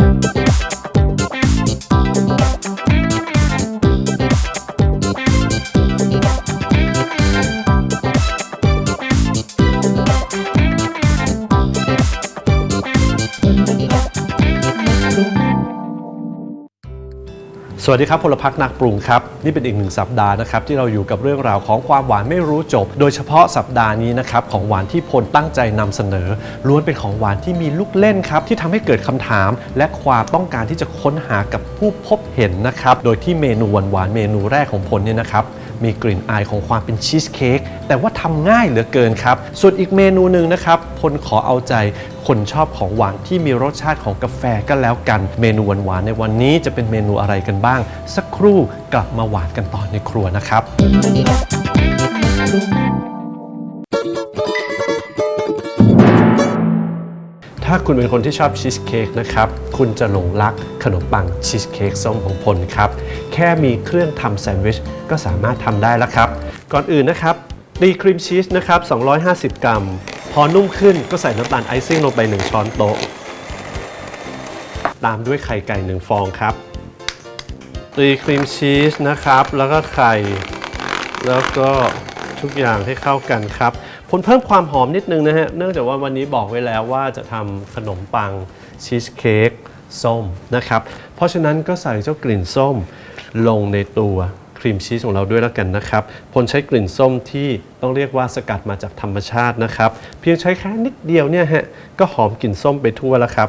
ส วัสดีครับพลพักนักปรุงครับ นี่เป็นอีกหนึ่งสัปดาห์นะครับที่เราอยู่กับเรื่องราวของความหวานไม่รู้จบ โดยเฉพาะสัปดาห์นี้นะครับของหวานที่พลตั้งใจนำเสนอล้วนเป็นของหวานที่มีลูกเล่นครับที่ทำให้เกิดคำถาม และความต้องการที่จะค้นหากับผู้พบเห็นนะครับโดยที่เมนูหวานๆเมนูแรกของพลเนี่ยนะครับ มีกลิ่นอายของความเป็นชีสเค้กแต่ว่าทำง่ายเหลือเกินครับ ส่วนอีกเมนูหนึ่งนะครับพลขอเอาใจคนชอบของหวานที่มีรสชาติของกาแฟก็แล้วกัน เมนูหวานๆในวันนี้จะเป็นเมนูอะไรกันบ้าง สักครู่กลับมาหวานกันต่อในครัวนะครับ ถ้าคุณเป็นคนที่ชอบชีสเค้กนะครับ คุณจะหลงรักขนมปังชีสเค้กส้มของพลครับ แค่มีเครื่องทำแซนด์วิชก็สามารถทำได้แล้วครับ ก่อนอื่นนะครับตีครีมชีสนะครับ 250 กรัม พอนุ่มขึ้นก็ใส่น้ำตาลไอซิ่งลงไป 1 ช้อนโต๊ะ ตามด้วยไข่ไก่ 1 ฟองครับ ตีครีมชีสนะครับ แล้วก็ไข่ แล้วก็ทุกอย่างให้เข้ากันครับ ผมเพิ่มความหอมนิดนึงนะฮะ เนื่องจากว่าวันนี้บอกไว้แล้วว่าจะทำขนมปังชีสเค้กส้มนะครับ เพราะฉะนั้นก็ใส่เจ้ากลิ่นส้มลงในตัวครีมชีสของเราด้วยแล้วกันนะครับพลใช้กลิ่นส้มที่ต้องเรียกว่าสกัดมาจากธรรมชาตินะครับ เพียงใช้แค่นิดเดียวเนี่ยฮะก็หอมกลิ่นส้มไปทั่วแล้วครับ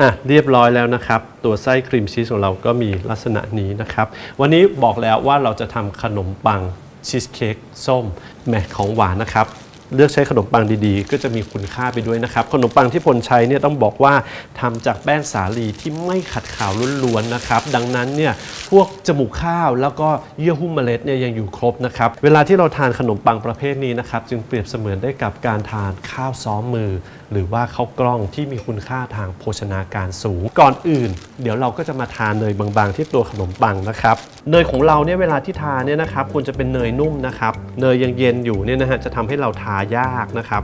อะเรียบร้อยแล้วนะครับ ตัวไส้ครีมชีสของเราก็มีลักษณะนี้นะครับ วันนี้บอกแล้วว่าเราจะทำขนมปังชีสเค้กส้มแหมของหวานนะครับ เลือกใช้ขนมปังดีๆ ก็จะมีคุณค่าไปด้วยนะครับ ขนมปังที่พลใช้เนี่ยต้องบอกว่าทำจากแป้งสาลีที่ไม่ขัดขาวล้วนๆนะครับ ดังนั้นเนี่ยพวกจมูกข้าวแล้วก็เยื่อหุ้มเมล็ดเนี่ยยังอยู่ครบนะครับ เวลาที่เราทานขนมปังประเภทนี้นะครับ จึงเปรียบเสมือนได้กับการทานข้าวซ้อมมือหรือว่าข้าวกล้องที่มีคุณค่าทางโภชนาการสูง ก่อนอื่น เดี๋ยวเราก็จะมาทานเนยบางๆ ที่ตัวขนมปังนะครับเนยของเราเนี่ยเวลาที่ทานเนี่ยนะครับควรจะเป็นเนยนุ่มนะครับเนยยังเย็นอยู่เนี่ยนะฮะจะทำให้เราทายากนะครับ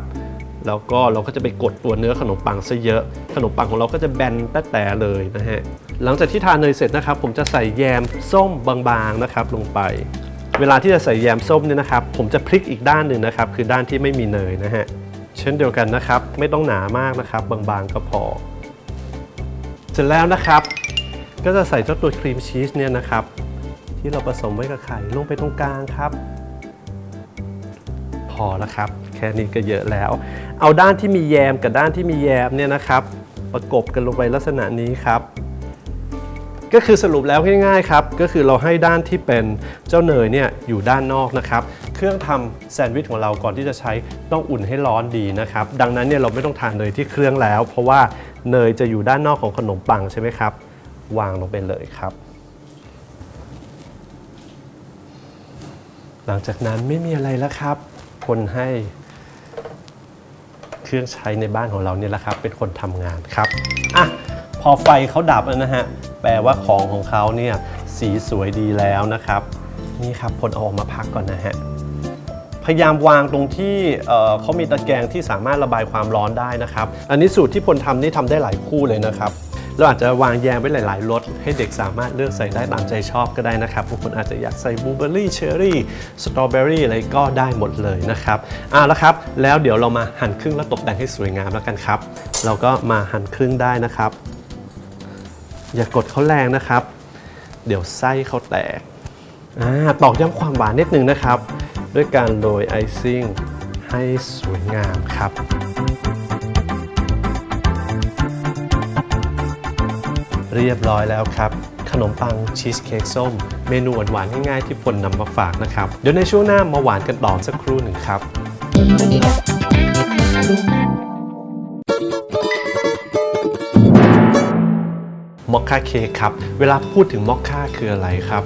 แล้วก็เราก็จะไปกดตัวเนื้อขนมปังซะเยอะ ขนมปังของเราก็จะแบนแต๊ะๆเลยนะฮะหลังจากที่ทานเนยเสร็จนะครับ ผมจะใส่แยมส้มบางๆนะครับลงไป เวลาที่จะใส่แยมส้มเนี่ยนะครับ ผมจะพลิกอีกด้านหนึ่งนะครับ คือด้านที่ไม่มีเนยนะฮะ เช่นเดียวกันนะครับ ไม่ต้องหนามากนะครับ บางๆก็พอ เสร็จแล้วนะครับ ก็จะใส่เจ้าตัวครีมชีสเนี่ยนะครับ ที่เราผสมไว้กับไข่ลงไปตรงกลางครับ พอแล้วครับ แค่นี้ก็เยอะแล้ว เอาด้านที่มีแยมกับด้านที่มีแยมเนี่ยนะครับ ประกบกันลงไปลักษณะนี้ครับ ก็คือสรุปแล้วง่ายๆครับก็คือเราให้ด้านที่เป็นเจ้าเนยเนี่ยอยู่ด้านนอกนะครับเครื่องทำแซนด์วิชของเราก่อนที่จะใช้ต้องอุ่นให้ร้อนดีนะครับดังนั้นเนี่ยเราไม่ต้องทานเนยที่เครื่องแล้ว เพราะว่าเนยจะอยู่ด้านนอกของขนมปังใช่ไหมครับวางลงไปเลยครับ หลังจากนั้นไม่มีอะไรแล้วครับ คนให้เครื่องใช้ในบ้านของเราเนี่ยแหละครับ เป็นคนทำงานครับอะพอไฟเขาดับนะฮะ แปลว่าของของเขาเนี่ยสีสวยดีแล้วนะครับ นี่ครับพลเอาออกมาพักก่อนนะฮะพยายามวางตรงที่เเขามีตะแกรงที่สามารถระบายความร้อนได้นะครับ อันนี้สูตรที่พลทำนี่ทำได้หลายคู่เลยนะครับเราอาจจะวางแยมไว้หลาย ๆรสให้เด็กสามารถเลือกใส่ได้ตามใจชอบก็ได้นะครับบางคนอาจจะอยากใส่บลูเบอร์รี่เชอร์รี่สตรอเบอร์รี่อะไรก็ได้หมดเลยนะครับอ่าแล้วครับ แล้วเดี๋ยวเรามาหั่นครึ่งแล้วตกแต่งให้สวยงามแล้วกันครับ เราก็มาหั่นครึ่งได้นะครับ อย่ากดเขาแรงนะครับ เดี๋ยวไส้เขาแตกอ่าตอกย้ำความหวานนิดนึงนะครับ ด้วยการโรยไอซิ่งให้สวยงามครับ เรียบร้อยแล้วครับ ขนมปังชีสเค้กส้ม เมนูหวานๆง่ายๆที่พลนำมาฝากนะครับ เดี๋ยวในช่วงหน้ามาหวานกันต่อสักครู่หนึ่งครับ มอคค่าเค้กครับ เวลาพูดถึงมอคค่าคืออะไรครับ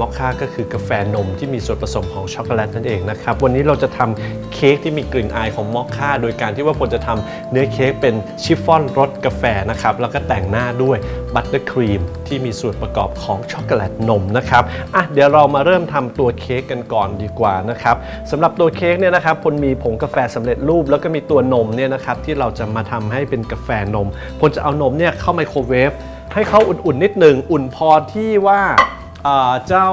มอคค่าก็คือกาแฟนมที่มีส่วนผสมของช็อกโกแลตนั่นเองนะครับ วันนี้เราจะทำเค้กที่มีกลิ่นอายของมอคค่าโดยการที่ว่าพลจะทำเนื้อเค้กเป็นชิฟฟ่อนรสกาแฟนะครับ แล้วก็แต่งหน้าด้วยบัตเตอร์ครีมที่มีส่วนประกอบของช็อกโกแลตนมนะครับอะเดี๋ยวเรามาเริ่มทำตัวเค้กกันก่อนดีกว่านะครับสำหรับตัวเค้กเนี่ยนะครับพลมีผงกาแฟสำเร็จรูป แล้วก็มีตัวนมเนี่ยนะครับที่เราจะมาทำให้เป็นกาแฟนมพลจะเอานมเนี่ยเข้าไมโครเวฟ ให้เขาอุ่นๆนิดหนึ่งอุ่นพอที่ว่าเจ้า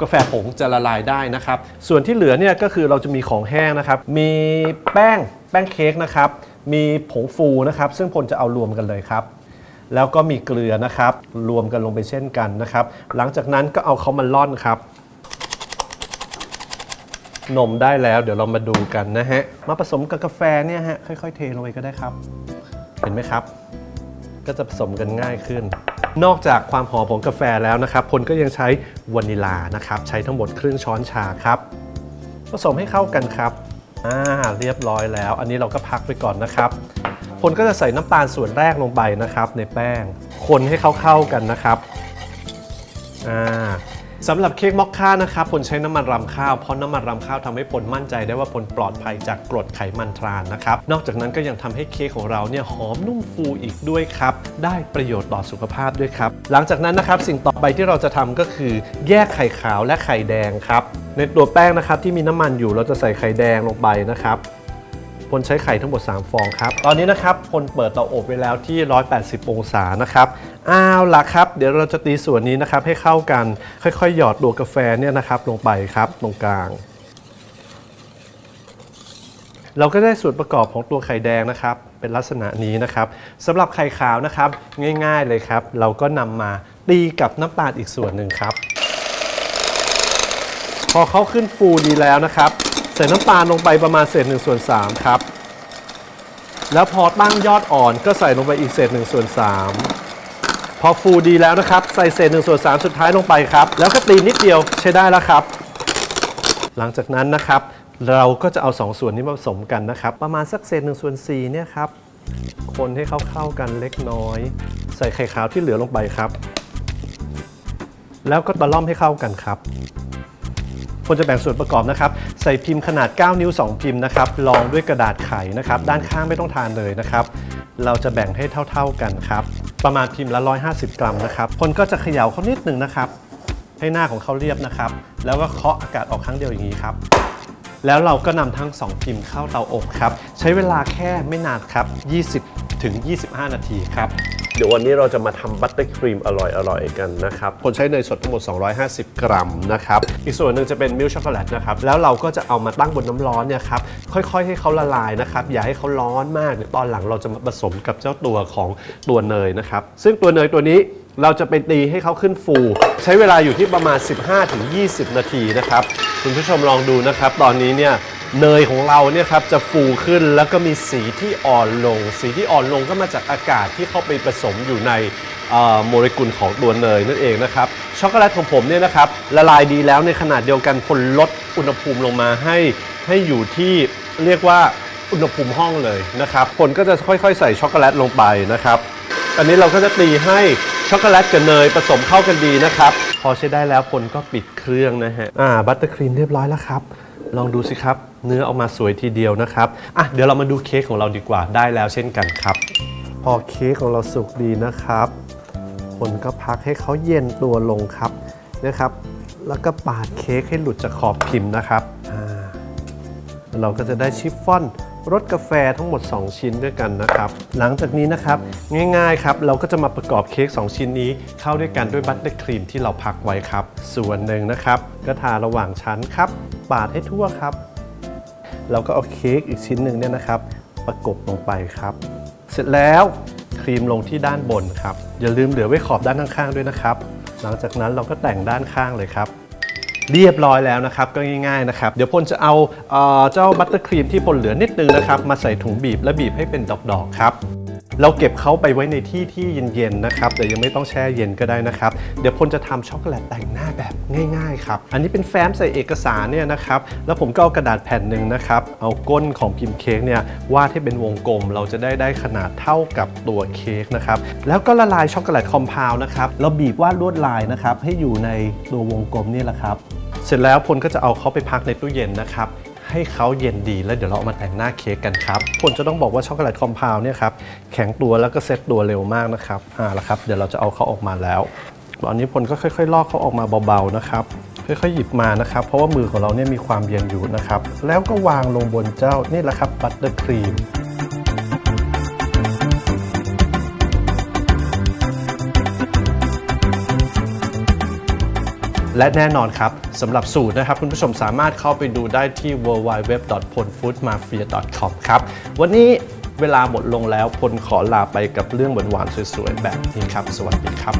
กาแฟผงจะละลายได้นะครับ ส่วนที่เหลือเนี่ยก็คือเราจะมีของแห้งนะครับ มีแป้งแป้งเค้กนะครับ มีผงฟูนะครับ ซึ่งพลจะเอารวมกันเลยครับ แล้วก็มีเกลือนะครับ รวมกันลงไปเช่นกันนะครับ หลังจากนั้นก็เอาเขามาล่อนครับ นมได้แล้ว เดี๋ยวเรามาดูกันนะฮะ มาผสมกับกาแฟเนี่ยฮะ ค่อย ๆ เทลงไปก็ได้ครับ เห็นไหมครับ ก็จะผสมกันง่ายขึ้น นอกจากความหอมของกาแฟแล้วนะครับพลก็ยังใช้วานิลานะครับ ใช้ทั้งหมดครึ่งช้อนชาครับ ผสมให้เข้ากันครับอ่าเรียบร้อยแล้ว อันนี้เราก็พักไปก่อนนะครับพลก็จะใส่น้ำตาลส่วนแรกลงไปนะครับ ในแป้ง คนให้เข้าๆกันนะครับอ่า สำหรับเค้กมอคค่านะครับผลใช้น้ำมันรำข้าวเพราะน้ำมันรำข้าวทำให้ผลมั่นใจได้ว่าผลปลอดภัยจากกรดไขมันทรานนะครับนอกจากนั้นก็ยังทำให้เค้กของเราเนี่ยหอมนุ่มฟูอีกด้วยครับได้ประโยชน์ต่อสุขภาพด้วยครับหลังจากนั้นนะครับสิ่งต่อไปที่เราจะทำก็คือ แยกไข่ขาวและไข่แดงครับในตัวแป้งนะครับที่มีน้ำมันอยู่เราจะใส่ไข่แดงลงไปนะครับ พลใช้ไข่ทั้งหมด 3 ฟองครับ ตอนนี้นะครับพลเปิดเตาอบไว้แล้วที่ 180 องศานะครับอ้าวล่ะครับ เดี๋ยวเราจะตีส่วนนี้นะครับให้เข้ากันค่อยๆ หยอดตัวกาแฟเนี่ยนะครับลงไปครับตรงกลาง เราก็ได้ส่วนประกอบของตัวไข่แดงนะครับ เป็นลักษณะนี้นะครับสำหรับไข่ขาวนะครับง่าย ๆเลยครับ เราก็นำมาตีกับน้ำตาลอีกส่วนหนึ่งครับ พอเขาขึ้นฟูดีแล้วนะครับ ส่น้ำตาลลงไปประมาณเศษ1ส่วน3ครับ แล้วพอตั้งยอดอ่อนก็ใส่ลงไปอีกเศษ1ส่วน3พอฟูดีแล้วนะครับ ใส่เศษ1ส่วน3สุดท้ายลงไปครับ แล้วก็ตีนิดเดียวใช้ได้แล้วครับ หลังจากนั้นนะครับ เราก็จะเอา 2 ส่วนนี้มาผสมกันนะครับ ประมาณสักเศษ1ส่วน4เนี่ยครับ คนให้เข้าเข้าๆกันเล็กน้อย ใส่ไข่ขาวที่เหลือลงไปครับ แล้วก็ตะล่อมให้เข้ากันครับ ควรจะแบ่งส่วนประกอบนะครับ ใส่พิมพ์ขนาด 9 นิ้ว 2 พิมพ์นะครับรองด้วยกระดาษไขนะครับ ด้านข้างไม่ต้องทานเลยนะครับ เราจะแบ่งให้เท่า ๆกันครับ ประมาณพิมพ์ละ 150 กรัมนะครับ คนก็จะเขย่าเขานิดหนึ่งนะครับ ให้หน้าของเขาเรียบนะครับ แล้วก็เคาะอากาศออกครั้งเดียวอย่างนี้ครับ แล้วเราก็นำทั้ง 2 พิมพ์เข้าเตาอบครับ ใช้เวลาแค่ไม่นานครับ 20 ถึง 25 นาทีครับ เดี๋ยววันนี้เราจะมาทำบัตเตอร์ครีมอร่อยๆกันนะครับ คนใช้เนยสดทั้งหมด 250 กรัมนะครับ อีกส่วนหนึ่งจะเป็นมิลช็อกโกแลตนะครับ แล้วเราก็จะเอามาตั้งบนน้ำร้อนเนี่ยครับ ค่อยๆ ให้เขาละลายนะครับ อย่าให้เขาร้อนมากเดี๋ยวตอนหลังเราจะมาผสมกับเจ้าตัวของตัวเนยนะครับ ซึ่งตัวเนยตัวนี้เราจะไปตีให้เขาขึ้นฟู ใช้เวลาอยู่ที่ประมาณ 15-20 นาทีนะครับ คุณผู้ชมลองดูนะครับ ตอนนี้เนี่ย เนยของเราเนี่ยครับจะฟูขึ้นแล้วก็มีสีที่อ่อนลง สีที่อ่อนลงก็มาจากอากาศที่เข้าไปผสมอยู่ในโมเลกุลของตัวเนยนั่นเองนะครับช็อกโกแลตของผมเนี่ยนะครับละลายดีแล้วในขนาดเดียวกันพลลดอุณหภูมิลงมาให้ให้อยู่ที่เรียกว่าอุณหภูมิห้องเลยนะครับผลก็จะค่อยๆ ใส่ช็อกโกแลตลงไปนะครับอันนี้เราก็จะตีให้ช็อกโกแลตกับเนยผสมเข้ากันดีนะครับ พอใช้ได้แล้วพลก็ปิดเครื่องนะฮะอ่าบัตเตอร์ครีมเรียบร้อยแล้วครับ ลองดูสิครับ เนื้อออกมาสวยทีเดียวนะครับอะเดี๋ยวเรามาดูเค้กของเราดีกว่าได้แล้วเช่นกันครับ พอเค้กของเราสุกดีนะครับพลก็พักให้เขาเย็นตัวลงครับนะครับ แล้วก็ปาดเค้กให้หลุดจากขอบพิมพ์นะครับเราก็จะได้ชิฟฟ่อน รสกาแฟทั้งหมด 2 ชิ้นด้วยกันนะครับ หลังจากนี้นะครับง่ายๆครับเราก็จะมาประกอบเค้ก2 ชิ้นนี้ เข้าด้วยกันด้วยบัตเตอร์ครีมที่เราพักไว้ครับ ส่วนหนึ่งนะครับ ก็ทาระหว่างชั้นครับ ปาดให้ทั่วครับ เราก็เอาเค้กอีกชิ้นหนึ่งเนี่ยนะครับ ประกบลงไปครับ เสร็จแล้วครีมลงที่ด้านบนครับอย่าลืมเหลือไว้ขอบด้านข้างๆด้วยนะครับ หลังจากนั้นเราก็แต่งด้านข้างเลยครับ เรียบร้อยแล้วนะครับก็ง่ายๆนะครับเดี๋ยวพลจะเอาเอ่อเจ้าบัตเตอร์ครีมที่พลเหลือนิดนึงนะครับมาใส่ถุงบีบและบีบให้เป็นดอกๆครับ เราเก็บเขาไปไว้ในที่ที่เย็นๆนะครับแต่ยังไม่ต้องแช่เย็นก็ได้นะครับ เดี๋ยวพลจะทำช็อกโกแลตแต่งหน้าแบบง่ายๆครับ อันนี้เป็นแฟ้มใส่เอกสารเนี่ยนะครับ แล้วผมก็เอากระดาษแผ่นหนึ่งนะครับ เอาก้นของพิมพ์เค้กเนี่ยวาดให้เป็นวงกลม เราจะได้ได้ขนาดเท่ากับตัวเค้กนะครับ แล้วก็ละลายช็อกโกแลตคอมเพลนะครับ เราบีบวาดลวดลายนะครับให้อยู่ในตัววงกลมนี่แหละครับ เสร็จแล้วพลก็จะเอาเขาไปพักในตู้เย็นนะครับ ให้เขาเย็นดีแล้วเดี๋ยวเราเอามาแต่งหน้าเค้กกันครับผลจะต้องบอกว่าช็อกโกแลตคอมเพลเนี่ยครับแข็งตัวแล้วก็เซ็ตตัวเร็วมากนะครับอ่าละครับ เดี๋ยวเราจะเอาเขาออกมาแล้วตอนนี้พลก็ค่อยๆลอกเขาออกมาเบาๆนะครับค่อยๆหยิบมานะครับ เพราะว่ามือของเราเนี่ยมีความเย็นอยู่นะครับ แล้วก็วางลงบนเจ้านี่แหละครับบัตเตอร์ครีม และแน่นอนครับสำหรับสูตรนะครับ คุณผู้ชมสามารถเข้าไปดูได้ที่ www.polfoodmafia.com ครับ วันนี้เวลาหมดลงแล้วพลขอลาไปกับเรื่องหวานๆสวยๆแบบนี้ครับ สวัสดีครับ